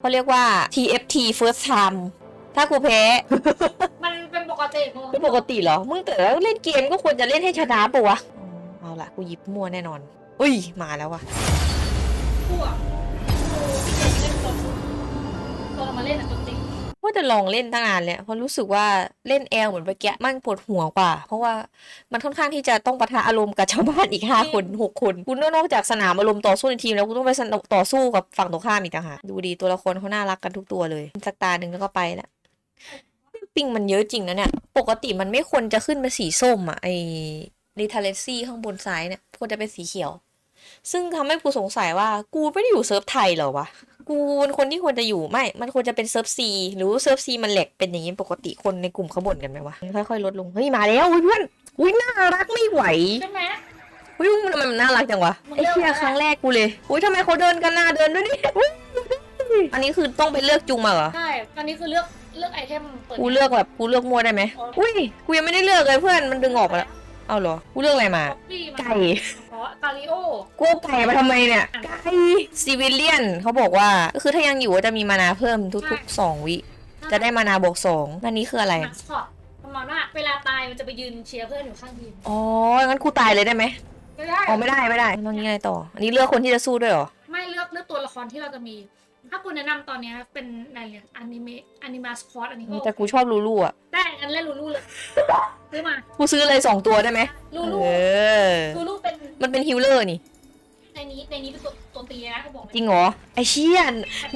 เขาเรียกว่า TFT first time ถ้ากูแพ้ มันเป็นปกติมึงเป็นปกติเหรอ มึงแต่แล้วเล่นเกมก็ควรจะเล่นให้ชนะปะวะอืมเอาละกูหยิบมั่วแน่นอน อุ้ย มาแล้ววะพวก ว่าจะลองเล่นตั้งนานแล้วเพราะรู้สึกว่าเล่นแอลเหมือนเมื่อกี้มันปวดหัวกว่า เพราะว่ามันค่อนข้างที่จะต้องปะทะอารมณ์กับชาวบ้านอีกห้าคนหกคนกูนอกจากสนามอารมณ์ต่อสู้ในทีมแล้วกูต้องไปสนต่อสู้กับฝั่งตรงข้ามอีกต่างหากดูดีตัวละครเขาน่ารักกันทุกตัวเลยสักตาหนึ่งแล้วก็ไปละปิงมันเยอะจริงนะเนี่ยปกติมันไม่ควรจะขึ้นเป็นสีส้มอะไอรีทาเลซี่ข้างบนซ้ายเนี่ยควรจะเป็นสีเขียว ซึ่งทำให้กูสงสัยว่ากูไม่ได้อยู่เซิร์ฟไทยเหรอวะ กูเป็นคนที่ควรจะอยู่ไม่ มันควรจะเป็นเซิร์ฟซีหรือว่าเซิร์ฟซีมันแหลกเป็นอย่างนี้ปกติคนในกลุ่มเขาบ่นกันไหมวะค่อยๆลดลงเฮ้ยมาแล้วอุ๊ยเพื่อนอุ้ยน่ารักไม่ไหวใช่ไหมอุ้ยมันทำไมมันน่ารักจังวะมึงไอ้เลือกเชี่ยมาครั้งแรกกูเลยอุ้ยทำไมเขาเดินกันหน้าเดินด้วยนี่อุ๊ยอันนี้คือต้องไปเลือกจุงมาเหรอใช่ตอนนี้คือเลือกเลือกไอเทมเปิดกูเลือกแบบกูเลือกมั่วได้ไหมอุ้ยกูยังไม่ได้เลือกเลยเพื่อนมันดึงออกไปแล้ว เอาเหรอกูเลือกอะไรมาป๊อปปี้มาไก่ เพราะกาลิโอ กูเอาไก่มาทำไมเนี่ย ไก่ซีวิเลียนเขาบอกว่า ก็คือถ้ายังอยู่ก็จะมีมานาเพิ่มทุกๆสองวิ จะได้มานาบวกสองอันนี้คืออะไร มาสคอตประมาณว่าเวลาตายมันจะไปยืนเชียร์เพื่อนอยู่ข้างทีมอ๋อ งั้นกูตายเลยได้ไหมไม่ได้อ๋อไม่ได้ไม่ได้ตอนนี้ไงต่อ อันนี้เลือกคนที่จะสู้ด้วยเหรอ ไม่เลือกเลือกตัวละครที่เราจะมี ถ้าคุณแนะนำตอนเนี้ยเป็นอะไรเนี่ยอนิเมะอนิมาสคอตอันนี้ก็แต่กูชอบลูลูอะ ได้อันเล่นลูลูเลยซื้อมากูซื้อเลยสองตัวได้ไหมลูลูเออ ลูลูเป็นมันเป็นฮิลเลอร์นี่ ในนี้ในนี้เป็นตัวตัวตีนะเขาบอกจริงเหรอไอเชี่ย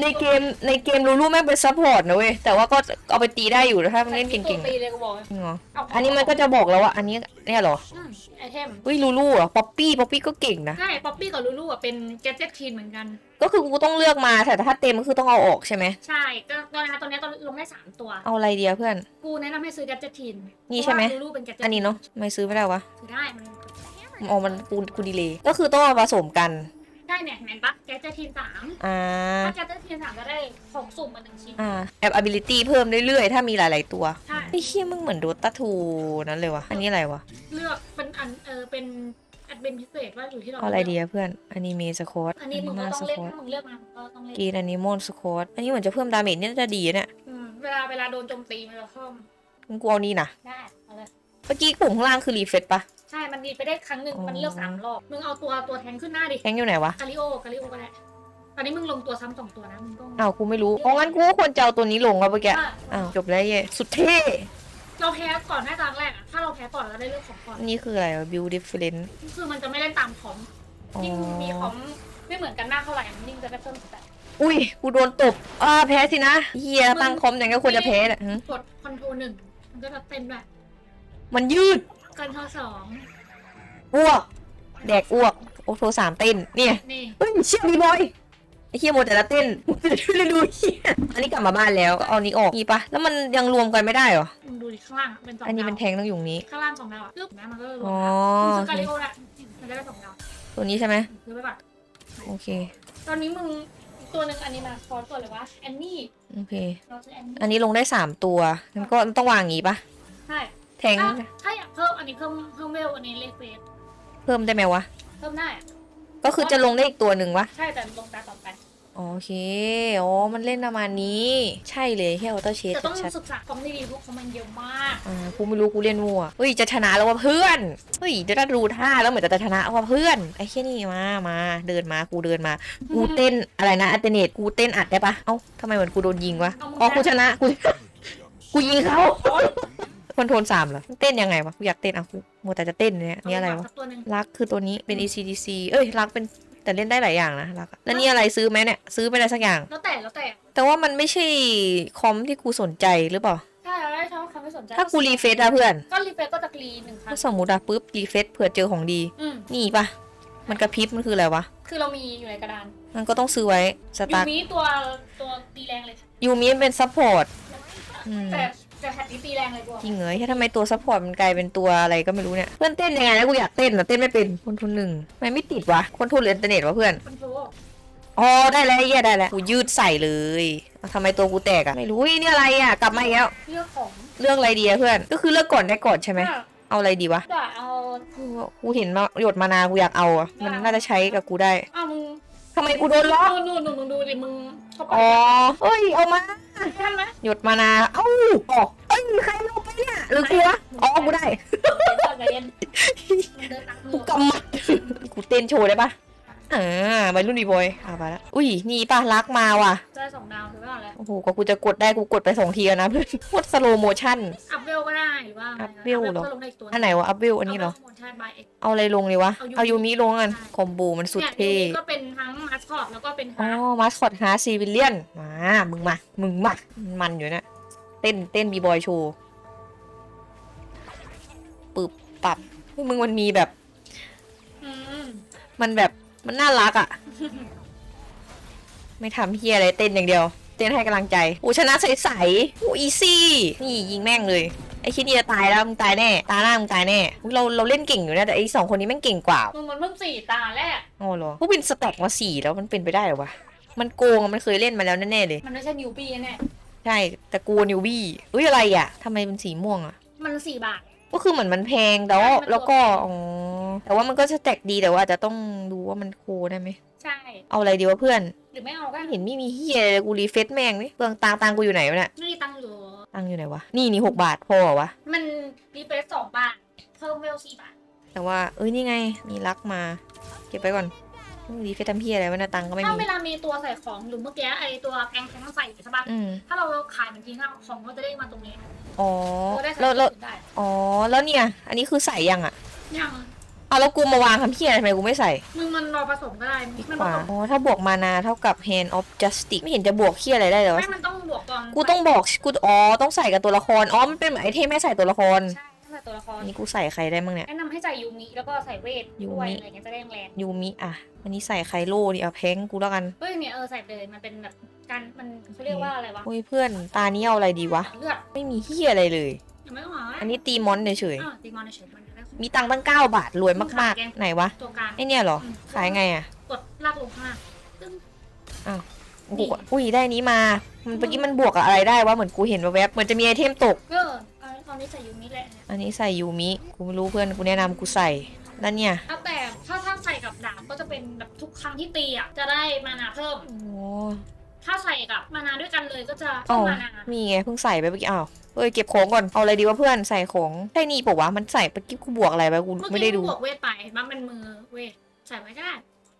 ในเกมในเกมลูลูแม่งเป็นซัพพอร์ตนะเว้ยแต่ว่าก็เอาไปตีได้อยู่ถ้ามันเล่นเก่งตัวตีเลยกูบอกๆจริงเหรอเาอันนี้มันก็จะบอกแล้วว่าอันนี้เนี่ยเหรออืมไอเทมอุ้ยลูลูเหรอป๊อปปี้ป๊อปปี้ก็เก่งนะ ใช่ป๊อปปี้กับลูลูอะเป็นแกจิตทีนเหมือนกัน ก็คือกูต้องเลือกมาแต่ถ้าเต็มก็คือต้องเอาออกใช่ไหมใช่ก็ตอนนี้ตอนนี้ตอนลงได้สามตัว เอาอะไรเดียเพื่อน กูแนะนำให้ซื้อแกจิตทีนนี่ใช่ไหม ลูลูเป็นแกจิตอันนี้เนาะไม่ซื้อไม่ได้วะซื้อได้มัน อ๋อมันกูกูดีเลยก็คือต้องเอาผสมกันใช่เนี่ยเห็นปะแกจิตทีนสามอ่า ถ้าแกจิตทีนสามก็ได้ของสุ่มมาหนึ่งชิ้น อ่าแอป ability เพิ่มเรื่อยๆ ถ้ามีหลายๆตัวใช่ ไอ้เชี่ยมึงเหมือนโดตาทูนั้นเลยวะอันนี้อะไรวะ เลือกเป็นอันเออเป็นแอดเวนพิเศษว่าอยู่ที่เราเอาอะไรดีอะเพื่อนอนิเมะสควอตอันนี้มึงก็มาต้อสงเล่นควอตถ้ามึงเลือกมามึงก็ต้องเล่นกีนอนิมอนสควอตอันนี้เหมือนจะเพิ่มดาเมจนี่น่าจะดีอะเนี่ยอืมเวลาเวลาโดนโจมตีมันจะเพิ่มงั้นกูเอานี่นะได้เอาเลยเมื่อกี้ปุ่มข้างล่างคือรีเฟรชปะ ใช่ มันดีไปได้ครั้งหนึ่งอ๋อมันเลือกสามรอบ มึงเอาตัวตัวแทงขึ้นหน้าดิแทงอยู่ไหนวะกาลิโอกาลิโอก็ได้ ตอนนี้มึงลงตัวซ้ำสองตัวนะ มึงต้อง อ้าวกูไม่รู้อ๋องั้นกูก็ควรจะเอาตัวนี้ลงวะเมื่อกี้ถ้าอ้าวจบแล้วเย่สุดเท่ เราแพ้ก่อนหน้าตาแรกอะถ้าเราแพ้ก่อนเราได้เลือกของก่อนอันนี้คืออะไรวะ build different คือมันจะไม่เล่นตามของอ๋อยิ่งมีของไม่เหมือนกันหน้าเท่าไหร่มันยิ่งจะได้เพิ่มสแตทอุ้ย กูโดนตบอ่าแพ้สินะเฮียตั้งคอมอย่างก็ควรจะแพ้แหละหึกดคอนโทรลหนึ่งมันก็จะเต้นด้วยมันยืด กันโทรสองอ้วก แดกอ้วก โอโทรสามเต้น เนี่ยนี่เฮ้ยเชี่ยมีบอยไอ้เฮียโมวแต่ละเต้นโมวแต่ละดูเฮียอันนี้กลับมาบ้านแล้วก็เอานี้ออกนี่ปะแล้วมันยังรวมกันไม่ได้เหรอ มึงดูดิข้างล่างอะเป็นสองอันนี้ดาวมันแทงต้องอยู่ตรงนี้ ข้างล่างสองดาวอะปึ๊บนะมันก็จะรวมอ๋อมึงโอซื้อกาเคลิโอละมันจะได้สองดาวตัวนี้ใช่ไหมซื้อไปก่อนโอเค ตอนนี้มึงอีกตัวหนึ่งอันนี้มาคอร์สตัวเลยวะแอนนี่โอเค เราซื้อแอนนี่อันนี้ลงได้สามตัวงั้นก็ต้องวางอย่างงี้ปะใช่ แทง ถ้าถ้าอยากเพิ่มอันนี้เพิ่มเพิ่มเวลอันนี้เลขเฟสเพิ่มได้ไหมวะ เพิ่มได้อะก็คือจะลงได้อีกตัวหนึ่งวะ ใช่แต่ลงตาต่อไปโอเค อ๋อ มันเล่นประมาณนี้ ใช่เลยแค่ออโต้เชสแต่ต้องชัดศึกษาคอมดีๆพวกเขามันเยอะมากๆอ่ากูไม่รู้กูเล่นมั่วเฮ้ย จะชนะแล้วว่ะเพื่อน เฮ้ย จะได้ดูท่าแล้วเหมือนจะชนะว่ะเพื่อน ไอ้แค่นี้มา มา เดินมา กูเดินมา กูเต้นอะไรนะอัลเทเนตกูเต้นอัดได้ปะเอ้าทำไมเหมือนกูโดนยิงวะ อ๋อ กูชนะ กู กูยิงเขา คอนโทรลสามเหรอเต้นยังไงวะกูอยากเต้นอะกูมัวแต่จะเต้นเนี่ยนี่อะไรวะสักตัวหนึ่งรักคือตัวนี้เป็น ECDC เอ้ยรักเป็นแต่เล่นได้หลายอย่างนะรักอะแล้วนี่อะไรซื้อไหมเนี่ยซื้อไปอะไรสักอย่าง แล้วแต่แล้วแต่ แต่ว่ามันไม่ใช่คอมที่กูสนใจหรือเปล่าใช่แล้วถ้าเขาไม่สนใจถ้ากูรีเฟซอะเพื่อนก็รีเฟซก็จะรีหนึ่งครั้ถ้างสมมติอะปุ๊บรีเฟซเผื่อเจอของดีอืมนี่ปะมันกระพริบมันคืออะไรวะคือเรามีอยู่ในกระดานมันก็ต้องซื้อไว้สยูตาร์ทมิตัวตัวตีแรงเลยยูมิเป็นซัพพอร์ตอืมแต่ แต่แพทนี้ตีแรงเลยกูจริงเหรอแค่ทำไมตัวซัพพอร์ตมันกลายเป็นตัวอะไรก็ไม่รู้เนี่ย เพื่อนเต้นยังไงนะกูอยากเต้นแต่เต้นไม่เป็น คนทุนหนึ่งทำไมไม่ติดวะ คนทุนหรืออินเทอร์เน็ตวะเพื่อน คอนโทรลอ๋อได้แล้วไอ้เหี้ยได้แล้ว กูยืดใส่เลยเอาทำไมตัวกูแตกอะไม่รู้อุ๊ยนี่อะไรอะกลับมาอีกแล้ว เลือกของเลือกอะไรดีอะเพื่อน ก็คือเลือกก่อนได้ก่อนใช่ไหมถ้าเอาอะไรดีวะ ด่าเอากูเห็นมาหยดมานา กูอยากเอาอะมันน่าจะใช้กับกูได้อ้าวมึงทำไมกูโดนล็อก นู่นนู่นนู่นมึงดูดิมึงเขาไปอ๋อเอ้ย เอามา ทันไหมหยดมานาเอ้าออกเอ้ยใครลงไปเนี่ยหรือกูวะอ๋อกูได้เดินมันเดินตักมืกูอกำมัดกูเต้นโชว์ได้ปะ อ่าวัยรุ่นดีบอยอ่าไปละอุ้ยนี่ป่ะรักมาว่ะได้สองดาวถือว่าอะไรโอ้โหกว่ากูจะกดได้กูกดไปสองทีแล้วนะเพื่อนโคตรสโลโมชั่น อัพเวลก็ได้หรือว่าอัพเวลเหรอก็ลงได้อีกตัวอันไหนวะอัพเวลอันนี้เหรอโมชั่นบายเอ็กเอาอะไรลงเลยวะ เอายูมิเอายูมิลงกันใช่คอมโบมันสุดเนี่ยเท่ยูมิก็เป็นทั้งมาสคอตแล้วก็เป็นอ๋อฮาร์ดมาสคอตฮาร์ซีวิลเลียนมามึงมา มึงมามันอยู่เนี่ยเต้นเต้นบีบอยโชว์ปึบปับเฮ้ยมึงมันมีแบบอืมมันแบบ มันน่ารักอะ่ะ ไม่ทำเฮียอะไรเต้นอย่างเดียว เต้นให้กำลังใจโอ้ชนะใสๆโอ้อีซี่ นี่ยิงแม่งเลย ไอ้คิดนี่จะตายแล้วมึงตายแน่ ตาหน้ามึงตายแน่อุ๊ยเราเราเล่นเก่งอยู่นะแต่ไอ้สองคนนี้แม่งเก่งกว่ามึงมันเพิ่งสี่ตาแรกอ๋อเหรอพวกวินสแต็กมาสี่แล้วมันเป็นไปได้เหรอวะ มันโกงอะมันเคยเล่นมาแล้วแน่ๆเลย มันไม่ใช่นิวบี้แน่ใช่แต่กูนิวบี้เอ้ยอะไรอะทำไมเป็นสีม่วงอะ มันสี่บาท ก็คือเหมือนมันแพงแต่ว่าใช่มันตัวแล้วก็แพงอ๋อแต่ว่ามันก็จะแตกดีแต่ว่าอาจจะต้องดูว่ามันโคได้ไหมใช่ เอาอะไรดีวะเพื่อนหรือไม่เอาก็ไม่เห็นไม่มีเฮียเลยกูรีเฟซแม่งนี่เปลืองตังค์ตังค์กูอยู่ไหนวะเนี่ยไม่มีตังค์อยู่ ตังค์อยู่ไหนวะนี่นี่หกบาทพอเหรอวะมันรีเฟรชสองบาท เพิ่มเวลสี่บาท แต่ว่าเอ้ยนี่ไงมีรักมา เก็บไปก่อนรีเฟซทำเฮียอะไรวะเนะตังค์ก็ไม่ถ้ามีเวลามีตัวใส่ของหรือเมื่อกี้ไอตัวแกงแทงใส่ใช่ปะอืมถ้าเราขายมันทิ้งอะของก็จะได้มาตรงนี้ อ๋อเราได้ใส่แล้วแล้วถุงได้อ๋อแล้วเนี่ย อันนี้คือใส่ยังอะยังเอาแล้วกูมาวางทำเฮียอะไรทำไมกูไม่ใส่ มึงมันรอผสมก็ได้ดีมันกผว่า สมอ๋อ ถ้าบวกมานาเท่ากับ hand of justice ไม่เห็นจะบวกเคียอะไรได้เลยวะไม่มันต้องบวกก่อนกูต้องบอก กู อ๋อ ต้องใส่กับตัวละคร อ๋อ มันเป็นเหมือนไอเทมให้ใส่ตัวละคร ใช่ ต้องใส่ตัวละครอันนี้กูใส่ใครได้มั้งเนี่ย แนะนำให้ใส่ยูมิแล้วก็ใส่เวทยูด้วยมิ อะไรเงี้ยจะได้แรงยูมิอะอันนี้ใส่ไคโลดิเอาแพงกูแล้วกันเฮ้ยเนี่ยเออใส่ไปเลยมันเป็นแบบการมันเขาเรียกว่าอะไรวะโอ้ยเพื่อนตานี้เอาอะไรดีวะ เลือดไม่มีเฮียอะไรเลย ยังไม่ต้องหาอันนี้ตีมอนเฉยอ่าตีมอนเฉยๆมันจะได้ๆมีตังค์ตั้ง 9 บาทรวยมากๆ ไหนวะตัวกลางไอเนี่ยเหรออืมขายไงอะกดลากลงข้างล่างตึ้งโอ้โหอุ้ยได้อันนี้มา มันเมื่อกี้มันบวกกับอะไรได้วะเหมือนกูเห็นแวบๆเหมือนจะมีไอเทมตก เออเอาเอานี้ใส่ยูมิแหละ อันนี้ใส่ยูมิ กูไม่รู้เพื่อนกูแนะนำกูใส่แล้วเนี่ยแล้วแต่ถ้าถ้าใส่กับดาบก็จะเป็นแบบทุกครั้งที่ตีอะจะได้มานาเพิ่ม โอ้ถ้าใส่กับมานาด้วยกันเลยก็จะอ๋เพิ่อมมานามีไงเพิ่งใส่ไปเมื่อกี้อ้าวเอ้ยเก็บของก่อน เอาอะไรดีวะเพื่อน ใส่ของใช่นี่ปะวะ มันใส่เมื่อกี้กูบวกอะไรไปกูเมื่อไม่กี้ได้มึดูงบวกเวทไปมันเป็นมือเวทใส่ไว้ก็ได้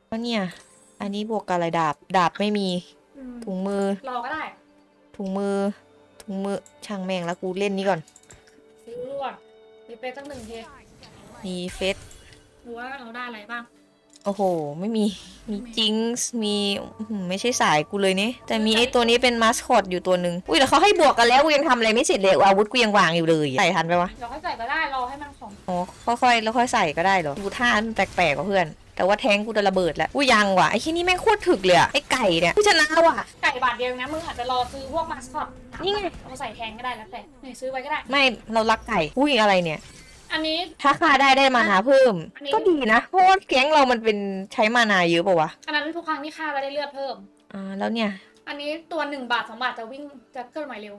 แล้วเนี่ย อันนี้บวกกับอะไรดาบ ดาบไม่มี อืมถุงมือ รอก็ได้ถุงมือ ถุงมือ ช่างแม่งแล้วกูเล่นนี้ก่อนซื้อรวด รีเฟซตั้งหนึ่งทีมีเฟสดูว่าเราได้อะไรบ้างโอ้โห ไม่มี มีจิงส์มีอื้อหือไม่ใช่สายกูเลยเนี่ยแต่มีไอตัวนี้เป็นมาสคอตอยู่ตัวหนึ่งอุ้ยแต่เขาให้บวกกันแล้วกูยังทำอะไรไม่เสร็จเลยอาวุธกูยังวางอยู่เลยใส่ทันไปวะเราค่อยใส่ก็ได้รอให้มันของอ๋อค่อยๆแล้วค่อยใส่ก็ได้เหรอ ดูท่ามันแปลกๆว่ะเพื่อน แต่ว่าแทงกูจะระเบิดแล้วอุ้ยยังว่ะไอ้ที่นี่แม่งโคตรถึกเลยอะไอ้ไก่เนี่ยกูชนะว่ะ ไก่บาทเดียวนะมึงอาจจะรอซื้อพวกมาสคอตนี่ไง เอาใส่แทนก็ได้แล้วแต่เนี่ยซื้อไว้ก็ได้ ไม่เรารักไก่อุ้ยอะไรเนี่ย อันนี้ ถ้าค่าได้ได้มานาเพิ่ม อันนี้ ก็ดีนะเพราะว่าแก๊งเรามันเป็นใช้มานาเยอะป่าวะอันนั้นทุกครั้งที่ฆ่าก็ได้เลือดเพิ่ม อ่าแล้วเนี่ย อันนี้ตัวหนึ่งบาทสองบาทจะวิ่งจะเคลื่อนไหวเร็ว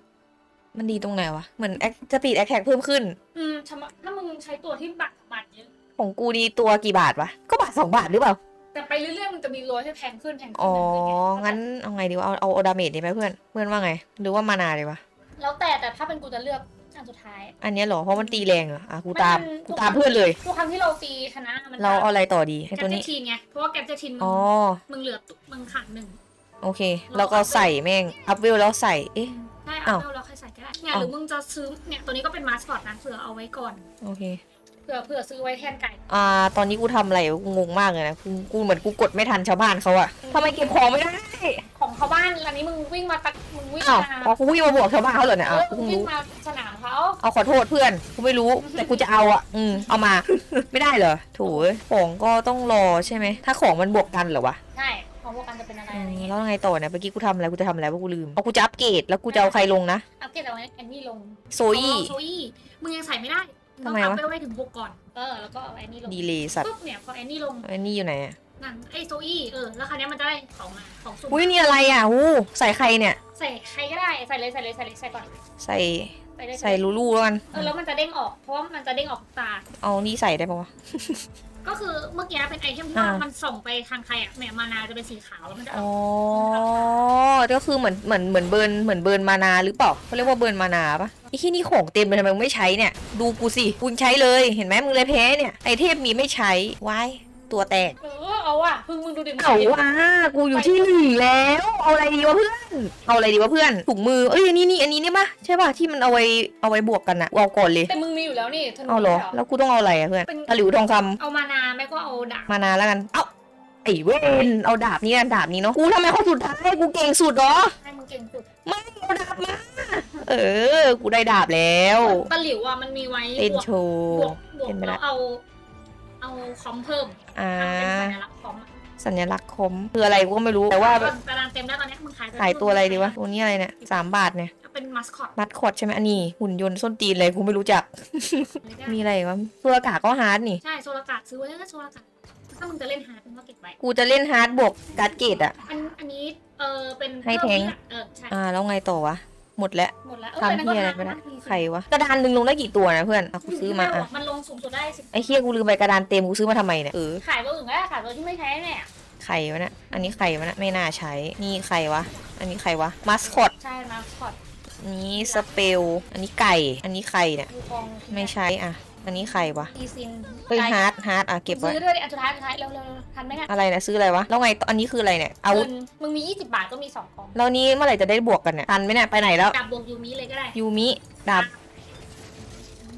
มันดีตรงไหนวะเหมือนสปีดแอคแท็กเพิ่มขึ้น อืมชะมะถ้ามึงใช้ตัวที่บาทสองบาทเยอะ ของกูดีตัวกี่บาทวะ ก็บาทสองบาทหรือเปล่า แต่ไปเรื่อยๆมันจะมีร้อยที่แพงขึ้นแพงขึ้นอ๋อแพขึ้งั้นเอาไงดีวะ เอาเอาเอาดาเมจดีไหมเพื่อน เพื่อนว่าไง หรือว่ามานาดีวะ แล้วแต่แต่ถ้าเป็นกูจะเลือกอันสุดท้าย อันเนี้ยเหรอ เพราะมันตีแรงเหรออะกูตาม มัน กูตามเพื่อนเลย ทุกครั้งที่เราตีชนะมันเราเอาอะไรต่อดีไอ้แกตัวเจนี้ ทีนไง เพราะว่าแกเจทีนมึงอ๋อมึงเหลือตุมึงขาดหนึ่งโอเคแล้วก็ใส่แม่ง อัพเวลแล้วใส่ เอ๊ะ ได้อ้าเอาวแล้วค่อยใส่ก็ได้เนี่ยอ้าวหรือมึงจะซื้อเนี่ยตัวนี้ก็เป็นมาสคอตนะเผื่อเอาไว้ก่อน โอเค เผื่อเผื่อซื้อไว้แทนไก่อ่า ตอนนี้กูทำอะไรวะกูงงมากเลยนะกูกูเหมือนกูกดไม่ทันชาวบ้านเขาอะทำไมเก็บของไม่ได้ของเขาบ้านอันนี้มึงวิ่งมาตักมึงวิ่งอ้าวมาอ๋อกูวิ่งมาบวกชาวบ้านเขาเหรอเนี่ยเออ้าวอกูมึงเพิ่งวิ่งรู้มาสนามเขาเอาขอโทษเพื่อนกูไม่รู้แต่กูจะเอาอะอืมเอามา ไม่ได้เหรอโถูของก็ต้องรอใช่ไหมถ้าของมันบวกกันเหรอวะใช่ของพวกกันจะเป็นอะไรอือะไรมอย่างเงี้ยแล้วไงต่อเนี่ยเมื่อกี้กูทำอะไรกูจะทำอะไรวะกูลืมเอากูจะอัปเกรดแล้วกูจะเอาใครลงนะอัปเกรดเอาไว้แอนนี่ลงโซอี้ โซอี้มึงยังใส่ไม่ได้ง ทำไมต้องวะอัพไปไว้ถึงหกก่อน เออ แล้วก็เอาแอนนี่ลงดีเลยสัตว์ปุ๊บเนี่ยพอแอนนี่ลงอันนี้อยู่ไหนอะนั่นไอโซอี้เออ แล้วคราวเนี้ยมันจะได้ของมาของสุ่มอุ้ยนี่อะไรอะหูใส่ใครเนี่ย ใส่ใครก็ได้ ใส่เลยใส่เลยใส่เลยใส่ก่อนใส่ใส่เลยใส่ลูลูแล้วกัน เออ แล้วมันจะเด้งออก เพราะว่ามันจะเด้งออกทุกตา เอานี่ใส่ได้ปะวะ ก็คือเมื่อกี้เป็นไอเทมที่อ่าว่ามันส่งไปทางใครอะแหมมานาจะเป็นสีขาวแล้วมันจะอ๋เอาอก็คือเหมือนเหมือนเหมือนเบิร์นเหมือนเบิร์นมานาหรือเปล่าเขาเรียกว่าเบิร์นมานาปะไอ้ที่นี่ของเต็มเลยทำไมมึงไม่ใช้เนี่ย ดูกูสิกูใช้เลยเห็นไหมมึงเลยแพ้เนี่ยไอเทมมีไม่ใช้ไว้ ตัวแตกเออเอาอะพึ่งมึงดูดิมึงเอาว่ากูอยู่ที่หนึ่งแล้ว เอาอะไรดีวะเพื่อน เอาอะไรดีวะเพื่อนถุงมือเอ้ยอันนี้นี่อันนี้เนี่ยปะใช่ปะที่มันเอาไว้เอาไว้บวกกันอะเอาก่อนเลย แต่มึงมีอยู่แล้วนี่ธนูเอาเหรอไม่ใช่แล้วกูต้องเอาอะไรอะเพื่อนเป็นตะหลิวทองคำเอามานาไม่ก็เอาดาบมานาแล้วกัน เอ้าไอ้เวนเอาดาบนี้กันดาบนี้เนาะกูทำไมคนสุดท้ายกูเก่งสุดเหรอให้มึงเก่งสุดไม่เอาดาบมาเออ กูได้ดาบแล้วตะหลิวอะมันมีไว้เต้นบวกโชว์บวกบวกเป็นไปแล้ได้วเอา เอาคอมเพิ่มอ่าทำเป็นสัญลักษณ์คอมอะสัญลักษณ์คมคืออะไรกูก็ไม่รู้แต่ว่า ตารางเต็มแล้วตอนนี้มึงขายขายตัวอะไรดีวะตัวนี้อะไรเนี่ยสามบาทเนี่ยเป็นมัสคอตมัดคอดใช่ไหมอันนี้หุ่นยนต์ส้นตีนเลยกูไม่รู้จักมีอะไรอีกวะตัวอากาศก็ฮาร์ดนี่ ใช่โซลากาศซื้อไว้แล้วก็โซลากาศถ้ามึงจะเล่นฮาร์ดมึงก็เก็บไว้ กูจะเล่นฮาร์ดบวกการ์ดเกตอะ อันอันนี้เออเป็นให้แทง เพิ่มเออใช่ อ่า แล้วไงต่อวะ หมดแล้วหมดแล้วเออทำแต่นั่นที่อะไรก็ไปได้ฮาร์ดนะใครวะกระดานหนึ่งลงได้กี่ตัวนะเพื่อนอะกูซื้อมาอะมันลงสูงสุดได้สิบไอ้เฮียกูลืมไปกระดานเต็มกูซื้อมาทำไมเนี่ยเออขายตัวอื่นก็ได้ขายตัวที่ไม่ใช้เนี่ยไข่วะเนะอันนี้ไข่วะเนะไม่น่าใช้นี่ไข่วะอันนี้ไข่วะมัสคอตใช่มัสคอตอันนี้สเปลอันนี้ไก่ อันนี้ไข่เนี่ยยูคองไม่ใช้อะ อันนี้ไข่วะอีซินเฮ้ยฮาร์ดฮาร์ดอะเก็บไว้ซื้อด้วยดิอันสุดท้ายสุดท้ายเร็วเร็วเร็วทันไหมเนี่ยอะไรนะซื้ออะไรวะแล้วไงต่ออันนี้คืออะไรเนี่ยเอาเงินมึงมี 20 บาทก็มี2กล่องแล้วนี้เมื่อไหร่จะได้บวกกันเนี่ยทันไหมเนี่ยไปไหนแล้วดาบบวกยูมิเลยก็ได้ยูมิดาบ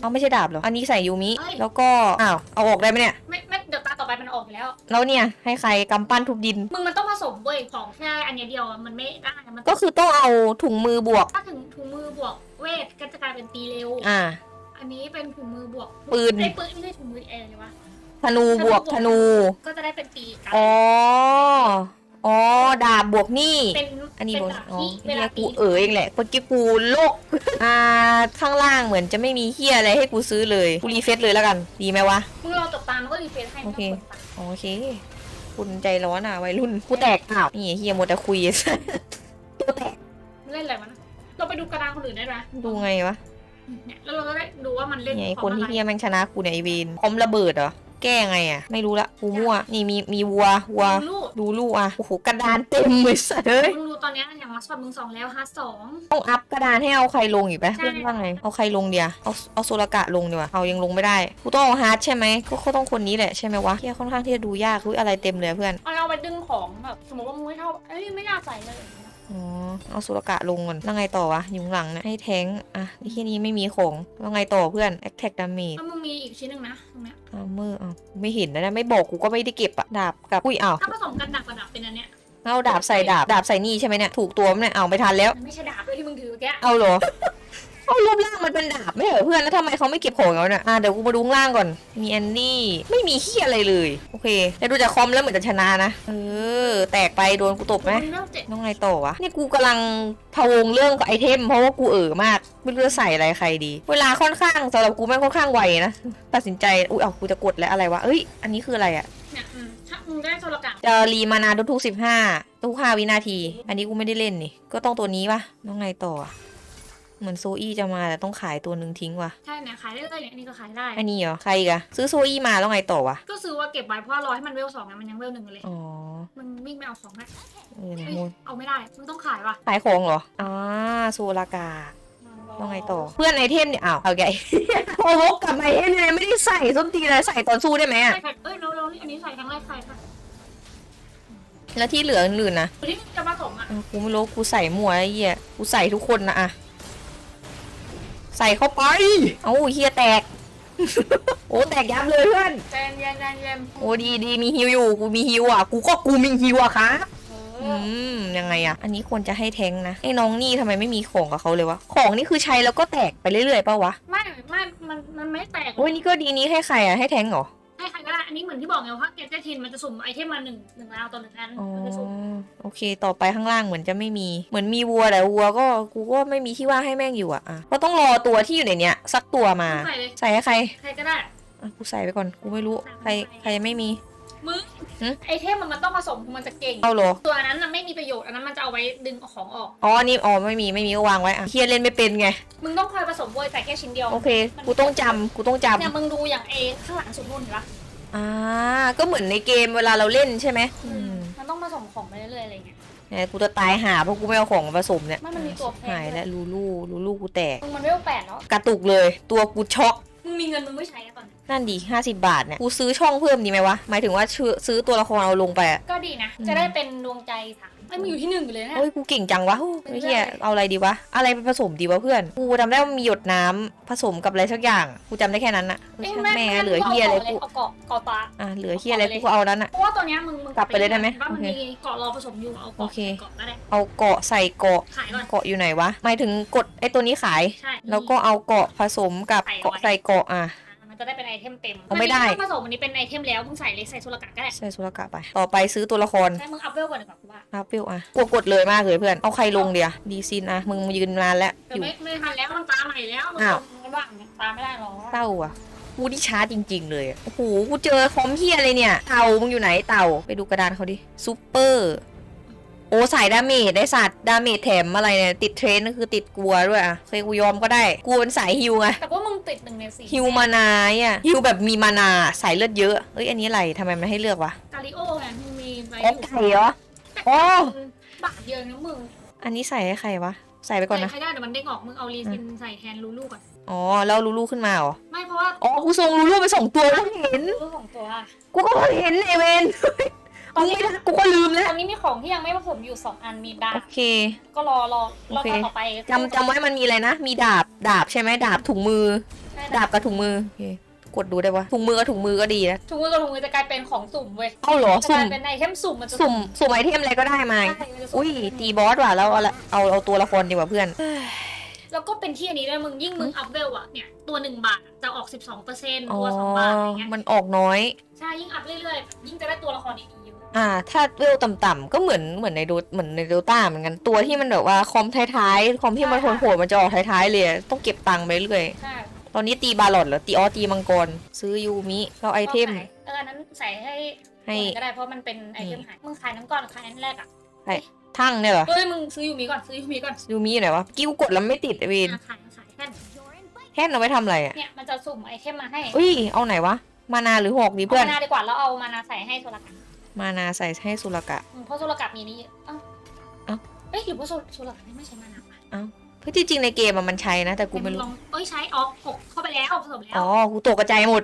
เอาไม่ใช่ดาบเหรออันนี้ใส่ยูมิเอ้ยแล้วก็อ้าวเอาออกได้ไหมเนี่ยไม่ไม่เดี๋ยวตาต่อไปมันออกอยู่แล้วแล้วเนี่ยให้ใครกำปั้นทุบดินมึงมันต้องผสมเว้ยของแค่อันเนี้ยเดียวอะมันไม่ได้มันก็คือต้องเอาถุงมือบวก ถ้าถึงถุงมือบวกเวทก็จะกลายเป็นตีเร็วอ่า อันนี้เป็นถุงมือบวกปืน ไอ้ปืนไม่ใช่ถุงมือแอร์เลยวะธนูบวกธนู ก็จะได้เป็นตีกันอ๋อ อ๋อ ดาบบวกนี่ เป็นอันนี้เป็บวกดาบอ๋อที่เวเฮีลายตีกูเอ๋ยเองแหละเมื่อกี้กูโลก อ่า ข้างล่างเหมือนจะไม่มีเฮียอะไรให้กูซื้อเลย กูรีเฟซเลยแล้วกัน ดีไหมวะ มึงรอจบตามมันก็รีเฟรชให้โอเคไม่ต้องกดตังค์โอเค คุณใจร้อนอะวัยรุ่น กูแตกอ้าวนี่เฮียหมดแต่คุยตัวแตกเล่นอะไรวะนะเราไปดูกระดานคนอื่นได้ไหมดูไงวะ เนี่ยแล้วเราก็ได้ดูว่ามันเล่นเนี่ยไอ้ขคองนอะที่ไรเฮียแม่งชนะกูเนี่ยไอเวนคอมระเบิดเหรอ แก้ไงอะ ไม่รู้ละกูมั่ว นี่มีมีวัววัวดูลูกดูลูกอะ โอ้โหกระดานเต็มเลยสัสเอ้ยมึงดูตอนเนี้ยอย่างมาสปัดมึงสองแล้วฮาร์ดสอง ต้องอัพกระดานให้เอาใครลงอีกไหมใช่เพื่อนว่าไง เอาใครลงเดียวเอาเอาโซลกะลงดีกว่าเอายังลงไม่ได้ กูต้องเอาฮาร์ดใช่ไหมก็ก็ต้องคนนี้แหละใช่ไหมวะเฮียค่อนข้างที่จะดูยากอุ้ยอะไรเต็มเลยอะเพื่อน เอาเอาไปดึงของแบบสมมติว่ามึงไม่เท่าเอ้ยไม่น่าใส่เลย อ๋อเอาโซลกะลงก่อนแล้วไงต่อวะอยู่ข้างหลังนะให้แทงค์อะที่นี้ไม่มีของแล้วไงต่อเพื่อน attack damage แล้วมึงมีอีกชิ้นหนึ่งนะตรงเนี้ย armor อะไม่เห็นนะเนี่ยไม่บอกกูก็ไม่ได้เก็บอะดาบกับอุ้ยอ้าวถ้าผสมกันดาบกับดาบเป็นอันเนี้ยเอาดาบใส่ดาบดาบใส่นี่ใช่ไหมเนี่ยถูกตัวมั้ยเนี่ยเอาไม่ทันแล้วมันไม่ใช่ดาบด้วยที่มึงถือเมื่อกี้เอาเหรอ เอารูปร่างมันเป็นดาบไม่เหรอเพื่อนแล้วทำไมเขาไม่เก็บของแล้วเนี่ยอะเดี๋ยวกูมาดูข้างล่างก่อน มีแอนนี่ไม่มีขี้ยอะไรเลยโอเคแต่ดูจากคอมแล้วเหมือนจะชนะนะเออแตกไปโดนกูตบไหมมึงเริ่มเจ็ดน้องไงต่อวะนี่กูกำลังพะวงเรื่องไอเทมเพราะว่ากูเอ๋อมากไม่รู้จะใส่อะไรใครดี เวลาค่อนข้างสำหรับกูแม่งค่อนข้างไวนะตัดสินใจอุ้ยเอากูจะกดแล้วอะไรวะเอ้ยอันนี้คืออะไรอะ เนี่ยอืมถ้ามึงได้โซลกะจะรีมานาทุกๆสิบห้าทุกห้าวินาที อันนี้กูไม่ได้เล่นนี่ ก็ต้องตัวนี้ปะน้องไงต่ออะ เหมือนโซอี้จะมาแต่ต้องขายตัวหนึ่งทิ้งว่ะ ใช่เนี่ยขายได้เลยเนี่ยอันนี้ก็ขายได้ อันนี้เหรอ ใครอีกอะซื้อโซอี้มาแล้วไงต่อวะ ก็ซื้อว่าเก็บไว้เพราะว่ารอให้มันเวลสองไงมันยังเวลหนึ่งอยู่เลย อ๋อ มันวิ่งไม่เอาของได้เออเนี่ยเอ้ยมูลเอาไม่ได้มึงต้องขายว่ะขายของเหรออ่าโซลากาแล้วไงต่อ เพื่อนไอเทมเนี่ยอ้าวเอาไง โอ้โหกลับมาไอเทมเลยไม่ได้ใส่ส้นตีนเลยใส่ตอนสู้ได้ไหมอะใส่เอ้ยเราเราอันนี้ใส่ครั้งแรกใส่ค่ะแล้วที่เหลืออื่นๆนะหรือที่มึงจะผสมอะอะกูไม่รู้กูใส่มั่วไอ้เหี้ยกูใส่ทุกคนนะอะ ใส่เข้าไป เอ้าเฮียแตก โอ้แตกยับเลยเพื่อนแจนเย็นแจนเย็นโอ้ดีดีมีฮิวอยู่ กูมีฮิวอะ กูก็กูมีฮิวอะครับเออือมยังไงอะ อันนี้ควรจะให้แทงค์นะไอ้น้องนี่ทำไมไม่มีของกับเขาเลยวะ ของนี่คือใช้แล้วก็แตกไปเรื่อยๆป่าวะไม่ไม่มันมันไม่แตกโอ้ยนี่ก็ดีนี้ให้ใครอะให้แทงค์เหรอ ให้ใครก็ได้อันนี้เหมือนที่บอกไงว่าเกจเจทินมันจะสุ่มไอเทมมาหนึ่งหนึ่งราวต่อหนึ่งอันอ๋อมันจะสุ่ม โอเค ต่อไปข้างล่างเหมือนจะไม่มี เหมือนมีวัวแต่วัวก็กูก็ไม่มีที่ว่างให้แม่งอยู่อะอะก็ต้องรอตัวที่อยู่ในเนี้ยสักตัวมา ใส่เลย ใส่ให้ใครใครก็ได้ อะกูใส่ไปก่อน กูไม่รู้ ใครใครไม่มี มึงหึ ไอเทมมันมันต้องผสมมันจะเก่ง เอาเหรอ ตัวนั้นน่ะไม่มีประโยชน์อันนั้นมันจะเอาไว้ดึงเอาของออก อ๋ออันนี่อ๋อไม่มีไม่มีก็วางไว้อะเฮียเล่นไม่เป็นไง มึงต้องคอยผสมเว้ยแต่แค่ชิ้นเดียว โอเค กูต้องจำกูต้องจำเนี่ยมึงดูอย่างเอข้างหลังสุดนู่นเห็นปะอ่าก็เหมือนในเกมเวลาเราเล่นใช่ไหมอืม มันต้องผสมของไปเรื่อยๆอะไรเงี้ยแหมกูจะตายหาเพราะกูไม่เอาของมาผสมเนี่ยไม่มันมีตัวแพง หายแล้วลูลูลูลูกูแตก มึงมันเวลแปดแล้วกระตุกเลย ตัวกูช็อก มึงมีเงินมึงไม่ใช้อะตอนนี้นั่นดีห้าสิบาทเนี่ย กูซื้อช่องเพิ่มดีไหมวะ หมายถึงว่าซื้อซื้อตัวละครเอาลงไปอะ ก็ดีนะอืมจะได้เป็นดวงใจสามไอ้ยมึงอยู่ที่หนึ่งอยู่เลยนะโอ้ยกูเก่งจังวะโอ้ยเป็นเฮียเรื่องเลยเอาอะไรดีวะ อะไรไปผสมดีวะเพื่อน กูจำได้ว่ามีหยดน้ำผสมกับอะไรสักอย่าง กูจำได้แค่นั้นอะเอ้ยช่างแม่แม่แม่เหลือเฮียอะไรมึกูงเอาเกาะเกาะตา อะเหลือเฮียอะไรกูก็เอานั้นอะเพราะว่าตัวเนี้ยมึงมึงกลับไปเลยได้ไหมว่ามันโอเคมีเกาะรอผสมอยู่เอาโอเกาะเค เกาะก็ได้เอาเกาะใส่เกาะ ขายก่อน เกาะอยู่ไหนวะ หมายถึงกดไอ้ตัวนี้ขาย ใช่ แล้วก็เอาเกาะผสมกับใส่ไว้ เกาะใส่เกาะอะอ่า มันจะได้เป็นไอเทมเต็มเอาไม่ได้นนี้ผสมอันนี้เป็นไอเทมแล้วมึงใส่เลยใส่สุรกะก็ได้ใส่สุรกะไป ต่อไปซื้อตัวละครใช่มึงอัพเวลก่อนดีกว่ากูว่าอัพเปิลอะกดกดเลยมากเลยเพื่อน เอาใครลงเดียวดีซินอะมึงยืนนานแล้วแต่อยู่ ไม่ไม่ทันแล้วมันตาใหม่แล้วมันอ้าว มันว่างตามไม่ได้หรอกเต้าอะกูที่ช้าจริง ๆ เลยอะโอ้โห กูเจอคอมเฮียอะไรเนี่ย เต่ามึงอยู่ไหนเต่า ไปดูกระดานเขาดิซูเปอร์ โอ้สายดาเมจได้สัตว์ดาเมจแถมอะไรเนี่ยติดเทรนก็คือติดกลัวด้วยอะเคยกูยอมก็ได้กูเป็นสายฮิวไงแต่ว่ามึงติดหนึ่งในสี่ฮิวมานาอะฮิวแบบมีมานาสายเลือดเยอะเอ้ยอันนี้อะไรทำไมมันให้เลือกวะกาลิโอไงมึงมีไว้อ๋อไก่เหรออ๋อบาทเดียวนะมึงอันนี้ใส่ให้ใครวะใส่ไปก่อนนะใส่ได้เดี๋ยวมันเด้งออกมึงเอารีซินใส่แทนลูลูก่อนอ๋อแล้วลูลูขึ้นมาเหรอไม่เพราะว่าอ๋อกูส่งลูลูไปส่งตัวแล้วเห็นลูลูของตัวกูก็เห็นไอเวน ตอนนี้มึงไม่ได้กูก็ลืมแล้วตอนนี้มีของที่ยังไม่ผสมอยู่สองอันมีดาโอบเค ก็รอรอรอโอเคตอนต่อไปจำจำไว้มันมีอะไรนะ มีดาบดาบใช่ไหมดาบถุงมือใช่ดาบกับถุงมือโอเคกดดูได้ปะถุงมือกับถุงมือก็ดีนะถุงมือกับถุงมือจะกลายเป็นของสุ่มเว้ยเอ้าเหรอจะกสุ่มลายเป็นไอเทมสุ่มมันจะสุ่มสุ่มไอเทมอะไรก็ได้มาใช่มันจะสุ่มอุ้ยตีบอสว่ะแล้วเอาละเอาเอาตัวละครดีกว่าเพื่อนแล้วก็เป็นที่อันนี้ด้วยมึงยิ่งมึงอัพเวลอะเนี่ยตัวหนึ่งบาทจะออก 12เปอร์เซ็นต์อ๋อตัวสองบาทอะไรเงี้ยมันออกน้อย ใช่ยิ่งอัพเรื่อยๆ ยิ่งจะได้ตัวละครดีๆเยอะ อ่า ถ้าเวลต่ำๆก็เหมือนเหมือนในโดเหมือนในโดต้าเหมือนกันตัวที่มันแบบว่าคอมท้ายๆคอมที่มันโหดๆมันจะออกท้ายๆเลยต้องเก็บตังค์ไปเรื่อยใช่ตอนนี้ตีบาลอดเหรอตีออตีมังกรซื้อยูมิแล้วไอเทมก็ขายเอออันนั้นใส่ให้ให้ก็ได้เพราะมันเป็นไอเทมหายมึงขายนั้นก่อนขายอันแรกอะทั้งเนี่ยเหรอเฮ้ยมึงซื้อยูมิก่อนซื้อยูมิก่อนยูมิอยู่ไหนวะกิ้วกดแล้วไม่ติดไอเวนอะขายขายแค่แค่นเอาไว้ทำอะไรอะ เนี่ยมันจะสุ่มไอเทมมาให้ อุ้ย เอาไหนวะ มานาหรือหอกดีเอาเพื่อน มานาดีกว่าแล้วเอามานาใส่ให้โซลกะ มานาใส่ให้สุรกะ อืมเพราะโซลกะมีนี่เอ้าเอ้า เอ้ยหรือว่าโซโซลกะไม่ใช่มานาปะเพื่อที่จริงในเกมอะมันใช้นะ แต่กูไม่รู้ ลองเอ้ยใช้ออกหกเข้าไปแล้วผสมแล้วอ๋อกูตกกระจายหมด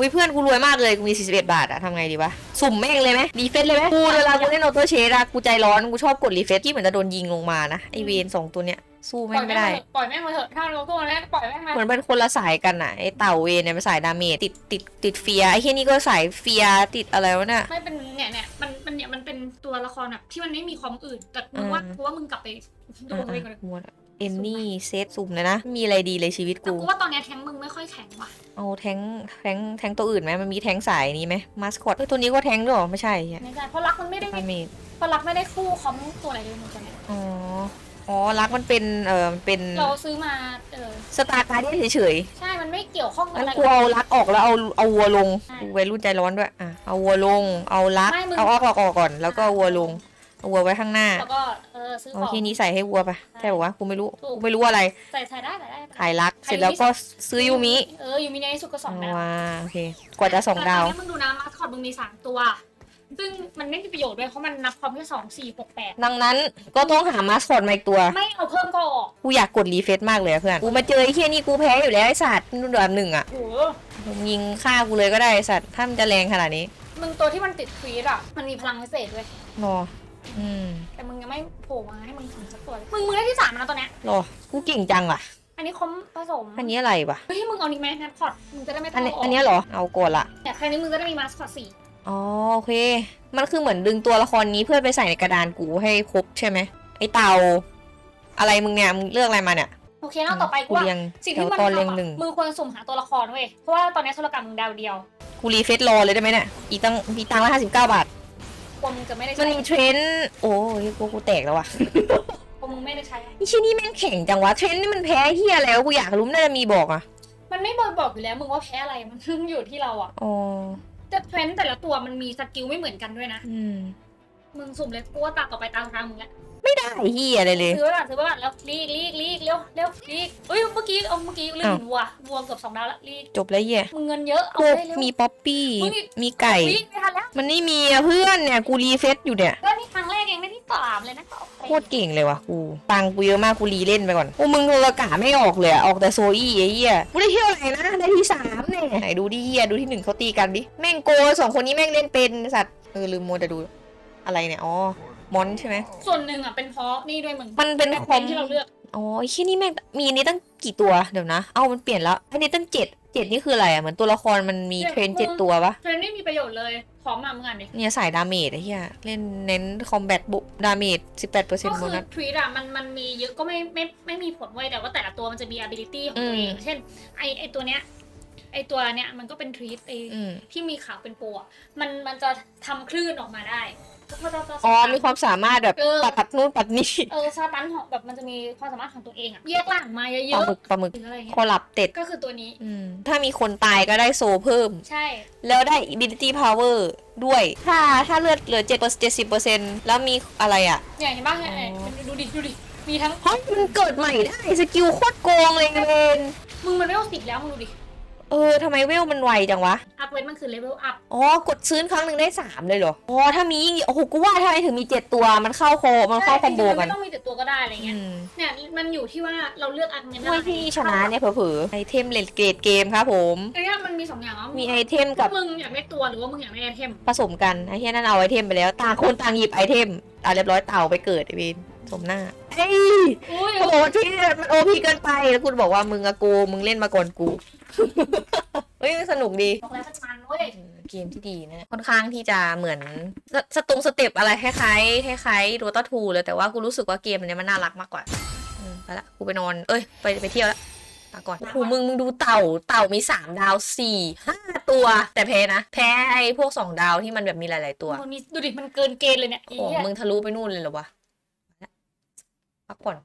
วิเพื่อนกูรวยมากเลย กูมี 41 บาทอะทำไงดีวะ สุ่มแม่งเลยไหมรีเฟซเลยไหมกูเวลากูเล่นออโต้เชดอะกูใจร้อน กูชอบกดรีเฟซที่เหมือนจะโดนยิงลงมานะ ไอเวนสองตัวเนี้ย สู้ปแม่ล่องยไม่แม่งได้ มาเถอะปล่อยแม่งมาเถอะถ้าเราตัวแรกปล่อยแม่งมาเหมือนเป็นคนละสายกันอะไอเต่าเวนเนี่ยเป็นสายดาเมจติดติดติดเฟียร์ไอแค่นี้ก็สายเฟียร์ติดอะไรวะเนี่ย ไม่เป็นเนี่ยเนี่ยมันมันเนี่ยมันเป็นตัวละครแบบที่มันไม่มีความอื่นแต่มึงว่าอืม กูว่ามึงกลับไปดูตัวเองก่อนเลยหมดเอนนี่เซตสุ่มเลยนะ มีอะไรดีเลยชีวิตแต่กู กูว่าตอนเนี้ยแทงค์มึงไม่ค่อยแข็งว่ะเอาแทงแทงแทงตัวอื่นไหมมันมีแทงสายนี้ไหมมาสคอตเอ้ยตัวนี้ก็แทงด้วยเหรอไม่ใช่เหี้ยไม่ใช่เพราะรักมันไม่ได้ดาเมจเพราะรักไม่ได้คู่คอมตัวไหนเลยมึงตอนเนี้ยอ๋อ อ๋อรักมันเป็นเออมันเป็นเราซื้อมาเออสตาร์การ์เดียนเฉยใช่มันไม่เกี่ยวข้องๆกับงั้นอะไร กูเอารักออกแล้วเอาเอาวัวลงใช่กูวัยรุ่นใจร้อนด้วยอะเอาวัวลง เอารัก ไม่มึง เอาออกออกออกก่อน แล้วก็เอาวัวลงเอาวัวไว้ข้างหน้าแล้วก็เออซื้อขเอาอง ทีนี้ใส่ให้วัวไปใช่ ใช่ปะวะกูไม่รู้ถูกกูไม่รู้อะไรใส่ใส่ได้ใส่ได้ขายรัก เสร็จแล้วก็ซื้อยูมิเออยูมิในที่สุดก็สองดาวว้าโอเคกว่าจะสองดาว แต่ตอนนี้มึงดูนะมาสคอตมึงมีสามตัว ซึ่งมันไม่มีประโยชน์ด้วยเพราะมันนับความแค่สองสี่หกแปดดังนั้นก็ต้องหามาสคอตมาอีกตัว ไม่เอาเพิ่มก็ออกกูอยากกดรีเฟซมากเลยอะเพื่อน กูมาเจอไอ้เคียนี่กูแพ้อยู่แล้วไอ้สัตว์นุ่นแบบหนึ่งอะโอ้โหมึงยิงฆ่ากูเลยก็ได้ไอ้สัตว์ถ้ามันจะแรงขนาดนี้มึงตัวที่มันติดฟรีดอะ มันมีพลังพิเศษด้วย รอ อืมแต่มึงยังไม่โผล่มาให้มึงถึงสักตัวเลยมึงมึงได้ที่สามแล้วนะตอนเนี้ยรอ กูเก่งจังว่ะ อันนี้คอมผสมอันนี้อะไรวะเฮ้ยมึงเอานี่ไหมนัดพอร์ตมึงจะได้ไม่ต้อัอนงนี้เอาออกอันนี้เหรอ เอาก่อนละเนี่ยครั้งนี้มึงจะได้มีมาสคอตสี่ อ๋อโอเค มันคือเหมือนดึงตัวละครนี้เพื่อไปใส่ในกระดานกูให้ครบใช่ไหมไอเตาอะไรมึงเนี่ยมึงเลือกอะไรมาเนี่ย โอเคแล้วต่อไปกูกูว่าเรียงสิ่งแถที่วมันตอนทำเรียงอะหนึ่งมึงควรสุ่มหาตัวละครเว้ยเพราะว่าตอนนี้โทรกรรมมึงดาวเดียวกูรีเฟซรอเลยได้ไหมเนี่ยอีกตั้งมีตังค์ละห้าสิบเก้าบาท กลัวมึงจะไม่ได้มันใช้มีเทรนด์โอ้ยกูกูแตกแล้วว่ะกลัวมึงไม่ได้ใช้ ไอชิ้นนี้แม่งแข็งจังวะเทรนด์นี่มันแพ้เฮียอะไรวะกูอยากรู้น่าจะมีบอกอะมันไม่บอกบอกอยู่แล้วมึงว่าแพ้อะไรมัน อยู่ที่เราอะอ๋อ แต่เทรนด์แต่ละตัวมันมีสกิลไม่เหมือนกันด้วยนะ อืมมึงสุ่มเลยกูว่าตาต่อไปตาสุดท้ายมึงแหละไม่ได้เฮียอะไรเลย ซื้อไว้ก่อนซื้อไว้ก่อนแล้วลีกลีกลีกเร็วเร็วลีกเอ้ยเมื่อกี้เอาเมื่อกี้ลืมอ้าว วัววัวเกือบสองดาวละลีกจบแล้วเฮียมึงเงินเยอะเอากูได้เร็ว มีป๊อปปี้มึงอีก มีไก่ลีกไม่ทันแล้วมันไม่มีอะเพื่อนเนี่ยกูรีเฟซอยู่เนี่ยก็นี่ครั้งแรกเองไม่ที่สามเลยนะเอาไปโคตรเก่งเลยว่ะกูตังค์กูเยอะมากกูรีเล่นไปก่อนโอ้มึงโทรกะไม่ออกเลยอะออกแต่โซอี้ไอ้เหี้ยกูได้เที่ยวไหนนะได้ที่สามเนี่ย ไหนดูดิเหี้ยดูที่หนึ่งเขาตีกันดิ แม่งโกสองคนนี้แม่งเล่นเป็นสัตว์ เออลืมโมวแต่ดูอะไรเนี่ย อ๋อ มอนใช่ไหม ส่วนหนึ่งอะเป็นเพราะนี่ด้วยมึงมันเป็นแบบคอมที่เราเลือก อ๋อไอ้เหี้ยนี่แม่งมีอันนี้ตั้งกี่ตัวเดี๋ยวนะ เอามันเปลี่ยนแล้วอันนี้ตั้งเจ็ดเจ็ดนี่คืออะไรอะเหมือนตัวละครมันมีเทรนเจ็ดตัวปะเทรนนี่มีประโยชน์เลยพร้อมมาเมื่อกันดิเนี่ยสายดาเมจไอ้เหี้ยเล่นเน้นคอมแบทบุดาเมจสิบแปดเปอร์เซ็นก็ต์โบคือนัสทรีดอะมันมันมีเยอะก็ไม่ไม่ไม่มีผลเว้ยแต่ว่าแต่ละตัวมันจะมี ability ของตัวเองอืมเช่นไอไอตัวเนี้ย ไอตัวเนี้ยมันก็เป็นทรีดไออืม ที่มีขาวเป็นโปรอะมันมันจะทำคลื่นออกมาได้ก็จะจะ อ๋อมีความสามารถแบบเออ ปัดปัดนู่นปัดนี่เออซาตันของแบบมันจะมีความสามารถของตัวเองอะแยกล่างมาเยปลาอะหมึกปลาหมึกๆหรืออะไรเงี้คอยลับเต็ด ก็คือตัวนี้อืม ถ้ามีคนตายก็ได้โซเพิ่ม ใช่ แล้วได้ ability power ด้วย ถ้าถ้าเลือดเหลือ7 70เปอร์เซ็นต์แล้วมีอะไรอะเนี่ยเห็นป่ะเนี่ยอ๋อเนี่ยดูดิดูดิมีทั้ง เฮ้ยมันเกิดใหม่ได้ สกิลโคตรโกงเลยเวนมึงมันไม่เอาสิบแล้วมึงดูดิ เออทำไมเวลมันไวจังวะ อัพเวทมันคือเลเวลอัพอ๋อกดซื้อครั้งหนึ่งได้ 3 เลยเหรอ อ๋อ ถ้ามียิ่งดีโอ้โหกูว่าทำไมถึงมี 7 ตัวมันเข้าโคมันเข้าคอมโบมักัน ไม่ต้องมีแต่ตัวก็ได้อะไรอืเงี้ยมเนี่ยมันอยู่ที่ว่าเราเลือกอัพเงินเมื่อที่นี่ชนะเนี่ยเผลอๆไอเทมเลดเกรดเกมครับผมอันเนี้ยมันมีสองอย่างอะมีไอเทมกับมึงอยากได้ตัวหรือว่ามึงอยากได้ไอเทม ผสมกันไอ้เหี้ยนั่นเอาไอเทมไปแล้ว ต่างคนต่างหยิบไอเทมอะเรียบร้อยเต่าไปเกิดไอเวน สมหน้าเอ้ยอุ้ยเขาบอกว่าที่มันโอพีเกินไป แล้วคุณบอกว่ามึงอะโกมึงเล่นมาก่อนกู เฮ้ยสนุกดี บอกแล้วมันมันเว้ยเกมที่ดีนะค่อนข้างที่จะเหมือนสสตรงสเต็ปอะไรคล้ายๆคล้ายๆโดตาทูเลยแต่ว่ากูรู้สึกว่าเกมอันเนี้ยมันน่ารักมากกว่าอืมไปละกูไปนอน เอ้ย ไปไปเที่ยวละลาก่อนโอ้โหมึงมึงดูเต่าเต่ามีสามดาวสี่ห้าตัว แต่แพ้นะ แพ้ไอ้พวกสองดาวที่มันแบบมีหลาย ๆ ตัว มันมีดูดิมันเกินเกณฑ์เลยเนี่ยไอ้ของเหี้ยมึงทะลุไปนู่นเลยเหรอวะ พักผ่อน